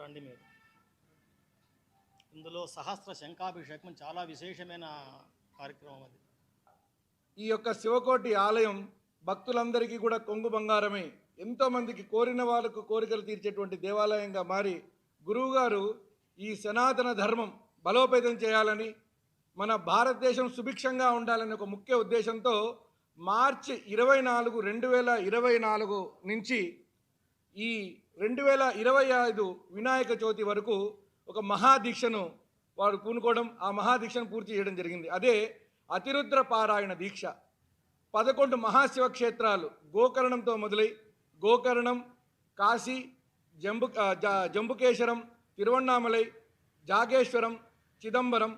రండి మీరు. ఇందులో సహస్ర శంఖాభిషేకం చాలా విశేషమైన కార్యక్రమం అది. ఈ యొక్క శివకోటి ఆలయం భక్తులందరికీ కూడా కొంగు బంగారమే. ఎంతోమందికి కోరిన వాళ్ళకు కోరికలు తీర్చేటువంటి దేవాలయంగా మారి గురువుగారు ఈ సనాతన ధర్మం బలోపేతం చేయాలని మన భారతదేశం సుభిక్షంగా ఉండాలనే ఒక ముఖ్య ఉద్దేశంతో మార్చి ఇరవై నాలుగు రెండు వేల ఇరవై నాలుగు నుంచి ఈ రెండు వేల ఇరవై ఐదు వినాయక చవితి వరకు ఒక మహాదీక్షను వారు పూనుకోవడం ఆ మహాదీక్షను పూర్తి చేయడం జరిగింది. అదే అతిరుద్ర పారాయణ దీక్ష. పదకొండు మహాశివ క్షేత్రాలు గోకర్ణంతో మొదలై గోకర్ణం కాశీ జంబు జ- జంబుకేశ్వరం తిరువన్నామలై జాగేశ్వరం చిదంబరం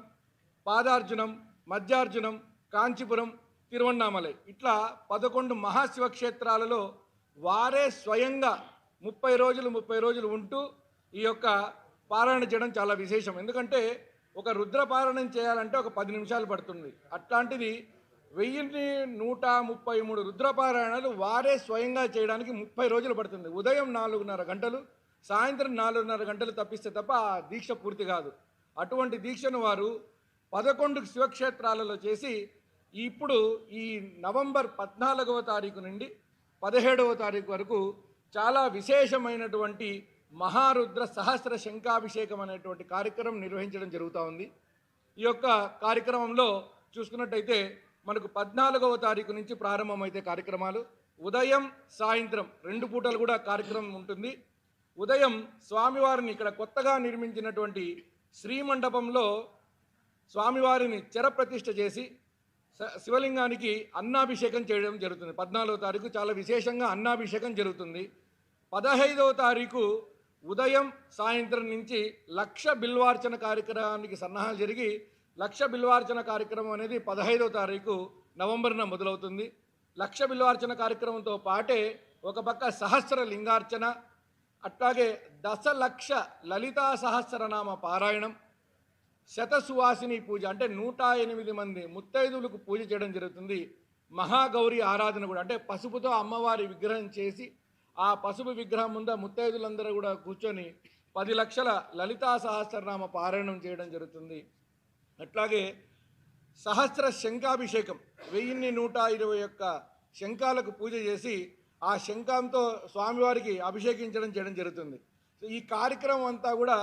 పాదార్జునం మధ్యార్జునం కాంచీపురం తిరువన్నామలై ఇట్లా పదకొండు మహాశివక్షేత్రాలలో వారే స్వయంగా ముప్పై రోజులు ముప్పై రోజులు ఉంటూ ఈ యొక్క పారాయణ చేయడం చాలా విశేషం. ఎందుకంటే ఒక రుద్ర పారాయణం చేయాలంటే ఒక పది నిమిషాలు పడుతుంది. అట్లాంటిది వెయ్యి నూట ముప్పై మూడు రుద్రపారాయణలు వారే స్వయంగా చేయడానికి ముప్పై రోజులు పడుతుంది. ఉదయం నాలుగున్నర గంటలు సాయంత్రం నాలుగున్నర గంటలు తప్పిస్తే తప్ప ఆ దీక్ష పూర్తి కాదు. అటువంటి దీక్షను వారు పదకొండు శివక్షేత్రాలలో చేసి ఇప్పుడు ఈ నవంబర్ పద్నాలుగవ తారీఖు నుండి పదిహేడవ తారీఖు వరకు చాలా విశేషమైనటువంటి మహారుద్ర సహస్ర శంఖాభిషేకం అనేటువంటి కార్యక్రమం నిర్వహించడం జరుగుతూ ఉంది. ఈ యొక్క కార్యక్రమంలో చూసుకున్నట్టయితే మనకు పద్నాలుగవ తారీఖు నుంచి ప్రారంభమైతే కార్యక్రమాలు. ఉదయం సాయంత్రం రెండు పూటలు కూడా కార్యక్రమం ఉంటుంది. ఉదయం స్వామివారిని ఇక్కడ కొత్తగా నిర్మించినటువంటి శ్రీమండపంలో స్వామివారిని చెరప్రతిష్ఠ చేసి శివలింగానికి అన్నాభిషేకం చేయడం జరుగుతుంది. పద్నాలుగో తారీఖు చాలా విశేషంగా అన్నాభిషేకం జరుగుతుంది. పదహైదవ తారీఖు ఉదయం సాయంత్రం నుంచి లక్ష బిల్వార్చన కార్యక్రమానికి సన్నాహాలు జరిగి లక్ష బిల్వార్చన కార్యక్రమం అనేది పదహైదవ తారీఖు నవంబర్న మొదలవుతుంది. లక్ష బిల్వార్చన కార్యక్రమంతో పాటే ఒక పక్క సహస్ర లింగార్చన అట్లాగే దశలక్ష లలితా సహస్రనామ పారాయణం శతసువాసిని పూజ అంటే నూట ఎనిమిది మంది ముత్తైదువులకు పూజ చేయడం జరుగుతుంది. మహాగౌరి ఆరాధన కూడా అంటే పసుపుతో అమ్మవారి విగ్రహం చేసి ఆ పసుపు విగ్రహం ముంద ముత్తైదులందరూ కూడా కూర్చొని పది లక్షల లలితా సహస్రనామ పారాయణం చేయడం జరుగుతుంది. అట్లాగే సహస్ర శంఖాభిషేకం వెయ్యిన్ని నూట ఇరవై ఒక్క శంఖాలకు పూజ చేసి ఆ శంఖంతో స్వామివారికి అభిషేకించడం చేయడం జరుగుతుంది. సో ఈ కార్యక్రమం అంతా కూడా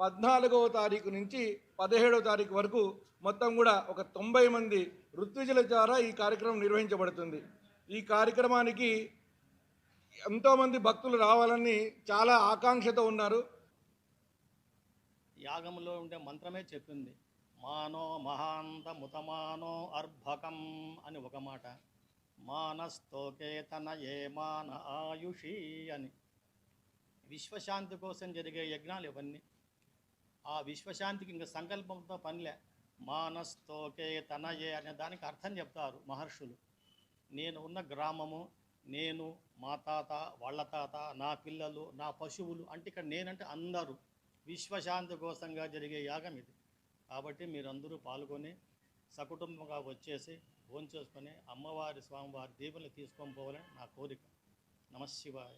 పద్నాలుగవ తారీఖు నుంచి పదిహేడవ తారీఖు వరకు మొత్తం కూడా ఒక తొంభై మంది ఋత్విజుల ద్వారా ఈ కార్యక్రమం నిర్వహించబడుతుంది. ఈ కార్యక్రమానికి ఎంతోమంది భక్తులు రావాలని చాలా ఆకాంక్షతో ఉన్నారు. యాగంలో ఉండే మంత్రమే చెప్పింది. మానో మహాంత ముతమానో అర్భకం అని ఒక మాట. మానస్తోకేతన ఏ మాన ఆయుషి అని. విశ్వశాంతి కోసం జరిగే యజ్ఞాలు ఇవన్నీ. ఆ విశ్వశాంతికి ఇంకా సంకల్పంతో పనిలే. మానస్తోకే తనయే అనే దానికి అర్థం చెప్తారు మహర్షులు. నేను ఉన్న గ్రామము నేను మా తాత వాళ్ళ తాత నా పిల్లలు నా పశువులు అంటే ఇక్కడ నేనంటే అందరూ విశ్వశాంతి కోసంగా జరిగే యాగం ఇది. కాబట్టి మీరందరూ పాల్గొని సకుటుంబంగా వచ్చేసి భోంచేసుకొని అమ్మవారి స్వామివారి దీవెనలు తీసుకొని పోవాలని నా కోరిక. నమశివాయ.